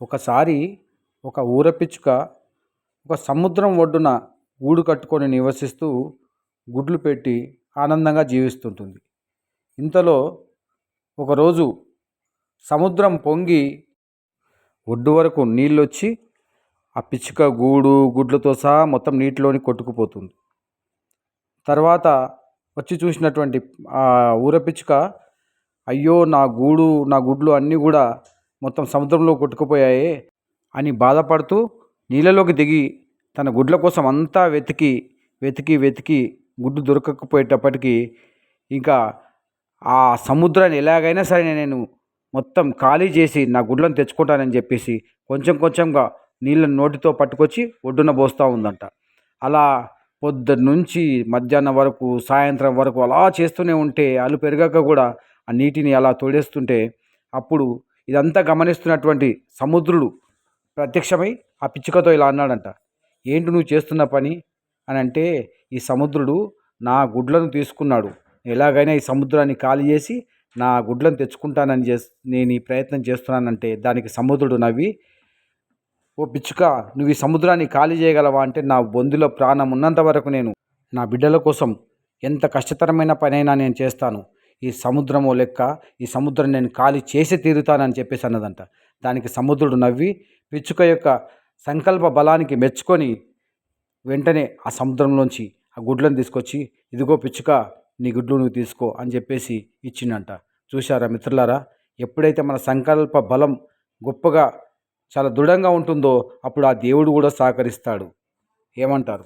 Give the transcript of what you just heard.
ఒకసారి ఒక ఊర పిచ్చుక ఒక సముద్రం ఒడ్డున గూడు కట్టుకొని నివసిస్తూ గుడ్లు పెట్టి ఆనందంగా జీవిస్తుంటుంది. ఇంతలో ఒకరోజు సముద్రం పొంగి ఒడ్డు వరకు నీళ్ళు వచ్చి ఆ పిచ్చుక గూడు గుడ్లతో సహా మొత్తం నీటిలోని కొట్టుకుపోతుంది. తర్వాత వచ్చి చూసినటువంటి ఆ ఊర పిచ్చుక అయ్యో నా గూడు నా గుడ్లు అన్నీ కూడా మొత్తం సముద్రంలో కొట్టుకుపోయాయి అని బాధపడుతూ నీళ్ళలోకి దిగి తన గుడ్ల కోసం అంతా వెతికి వెతికి వెతికి గుడ్డు దొరకకపోయేటప్పటికీ ఇంకా ఆ సముద్రాన్ని ఎలాగైనా సరే నేను మొత్తం ఖాళీ చేసి నా గుడ్లను తెచ్చుకుంటానని చెప్పేసి కొంచెం కొంచెంగా నీళ్ళను నోటితో పట్టుకొచ్చి ఒడ్డున పోస్తూ ఉందంట. అలా పొద్దున్న నుంచి మధ్యాహ్నం వరకు సాయంత్రం వరకు అలా చేస్తూనే ఉంటే అలు పెరగక కూడా ఆ నీటిని అలా తోడేస్తుంటే అప్పుడు ఇదంతా గమనిస్తున్నటువంటి సముద్రుడు ప్రత్యక్షమై ఆ పిచ్చుకతో ఇలా అన్నాడంట ఏంటి నువ్వు చేస్తున్న పని? అని అంటే ఈ సముద్రుడు నా గుడ్లను తీసుకున్నాడు. ఎలాగైనా ఈ సముద్రాన్ని ఖాళీ చేసి నా గుడ్లను తెచ్చుకుంటానని చే నేను ఈ ప్రయత్నం చేస్తున్నానంటే దానికి సముద్రుడు నవ్వి ఓ పిచ్చుక నువ్వు ఈ సముద్రాన్ని ఖాళీ చేయగలవా? అంటే నా బొందులో ప్రాణం ఉన్నంత వరకు నేను నా బిడ్డల కోసం ఎంత కష్టతరమైన పనైనా నేను చేస్తాను. ఈ సముద్రమో లెక్క ఈ సముద్రం నేను ఖాళీ చేసి తీరుతానని చెప్పేసి అన్నదంట. దానికి సముద్రుడు నవ్వి పిచ్చుక యొక్క సంకల్ప బలానికి మెచ్చుకొని వెంటనే ఆ సముద్రంలోంచి ఆ గుడ్లను తీసుకొచ్చి ఇదిగో పిచ్చుక నీ గుడ్లు నువ్వు తీసుకో అని చెప్పేసి ఇచ్చిండంట. చూశారా మిత్రులారా? ఎప్పుడైతే మన సంకల్ప బలం గొప్పగా చాలా దృఢంగా ఉంటుందో అప్పుడు ఆ దేవుడు కూడా సహకరిస్తాడు. ఏమంటారు?